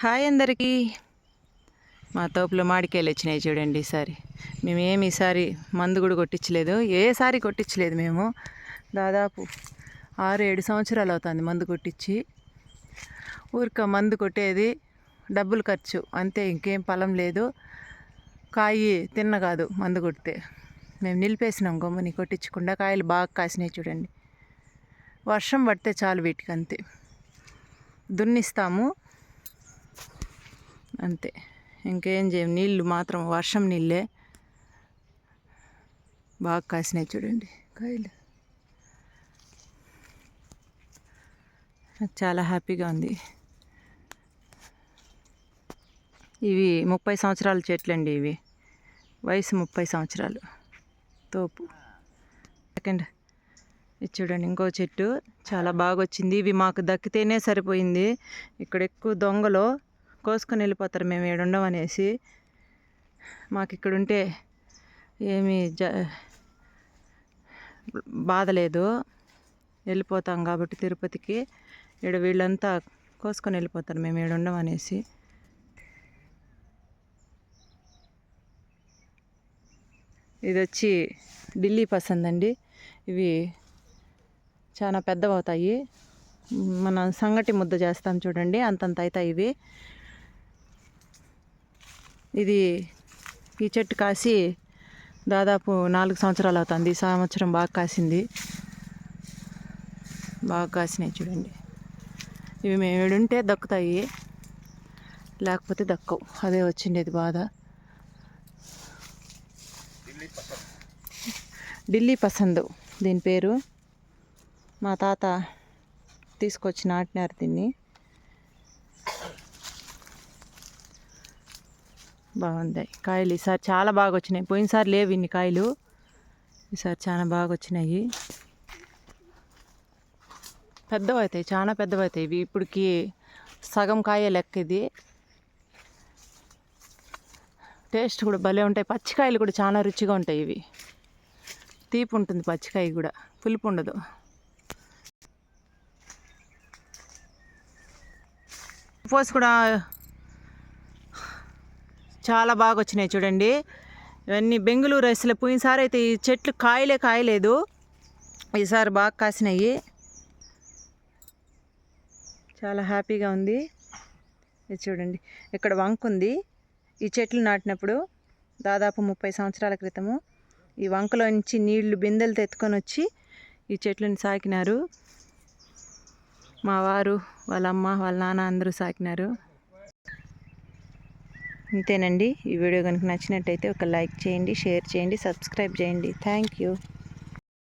Hi అందరికీ. మా తోపులో మాడికాయలు వచ్చినాయి చూడండి ఈసారి. మేము ఏమి ఈసారి మందు కూడా కొట్టించలేదు. ఏసారి కొట్టించలేదు మేము? దాదాపు ఆరు ఏడు సంవత్సరాలు అవుతుంది మందు కొట్టించి. ఊరిక మందు కొట్టేది డబ్బులు ఖర్చు. అంతే ఇంకేం ఫలం లేదు. కాయి తిన్న కాదు మందు కొడితే. మేము నిలిపేసినాం గమ్ముని కొట్టించకుండా కాయలు బాగా కాసినాయి చూడండి. వర్షం పడితే చాలు వీటికి అంతే దున్నిస్తాము. అంతే. ఇంకేం చేయం? నీళ్ళు మాత్రం వర్షం నీళ్ళే. బాగా కాసినాయి చూడండి కాయలు. నాకు చాలా హ్యాపీగా ఉంది. ఇవి ముప్పై సంవత్సరాల చెట్లు అండి ఇవి. వయసు ముప్పై సంవత్సరాలు. తోపు. సెకండ్. ఇది చూడండి ఇంకో చెట్టు. చాలా బాగా వచ్చింది ఇవి మాకు దక్కితేనే సరిపోయింది. ఇక్కడ ఎక్కువ దొంగలు కోసుకొని వెళ్ళిపోతారు మేము ఏడుండం అనేసి. మాకు ఇక్కడుంటే ఏమీ జ బాధ లేదు. వెళ్ళిపోతాం కాబట్టి తిరుపతికి. ఇక్కడ వీళ్ళంతా కోసుకొని వెళ్ళిపోతారు మేము ఏడుండం అనేసి. ఇది వచ్చి ఢిల్లీ పసంద్ అండి. ఇవి చాలా పెద్దవి అవుతాయి మన సంగటి ముద్ద చేస్తాం చూడండి. అంతంత అవుతాయి ఇవి. ఇది ఈ చెట్టు కాసి దాదాపు నాలుగు సంవత్సరాలు అవుతుంది. ఈ సంవత్సరం బాగా కాసింది. బాగా కాసినాయి చూడండి. ఇవి మేము ఏడుంటే దక్కుతాయి. లేకపోతే దక్కవు. అదే వచ్చిండేది బాధ. ఢిల్లీ పసందు. దీని పేరు మా తాత తీసుకొచ్చి నాటినారు దీన్ని. బాగుంది. కాయలు ఈసారి చాలా బాగా వచ్చినాయి పోయినసారి లేవు ఇన్ని కాయలు. ఈసారి చాలా బాగా వచ్చినాయి పెద్దవైతాయి. చాలా పెద్దవైతాయి. ఇవి ఇప్పటికి సగం కాయ లెక్క ఇది. టేస్ట్ కూడా భలే ఉంటాయి. పచ్చికాయలు కూడా చాలా రుచిగా ఉంటాయి ఇవి. తీపి ఉంటుంది పచ్చికాయ కూడా. పులుపు ఉండదు. పోసి కూడా చాలా బాగా వచ్చినాయి చూడండి. ఇవన్నీ బెంగళూరు రైస్లో. పోయినసారి అయితే ఈ చెట్లు కాయలే కాయలేదు. ఈసారి బాగా కాసినాయి. చాలా హ్యాపీగా ఉంది. ఇది చూడండి. ఇక్కడ వంక ఉంది. ఈ చెట్లు నాటినప్పుడు దాదాపు ముప్పై సంవత్సరాల క్రితము ఈ వంకలో నుంచి నీళ్ళు బిందెలు ఎత్తుకొని వచ్చి ఈ చెట్లను సాకినారు. మా వారు వాళ్ళ అమ్మ వాళ్ళ నాన్న అందరూ సాకినారు. అంతేనండి. ఈ వీడియో కనుక నచ్చినట్టయితే ఒక లైక్ చేయండి షేర్ చేయండి సబ్స్క్రైబ్ చేయండి. Thank you.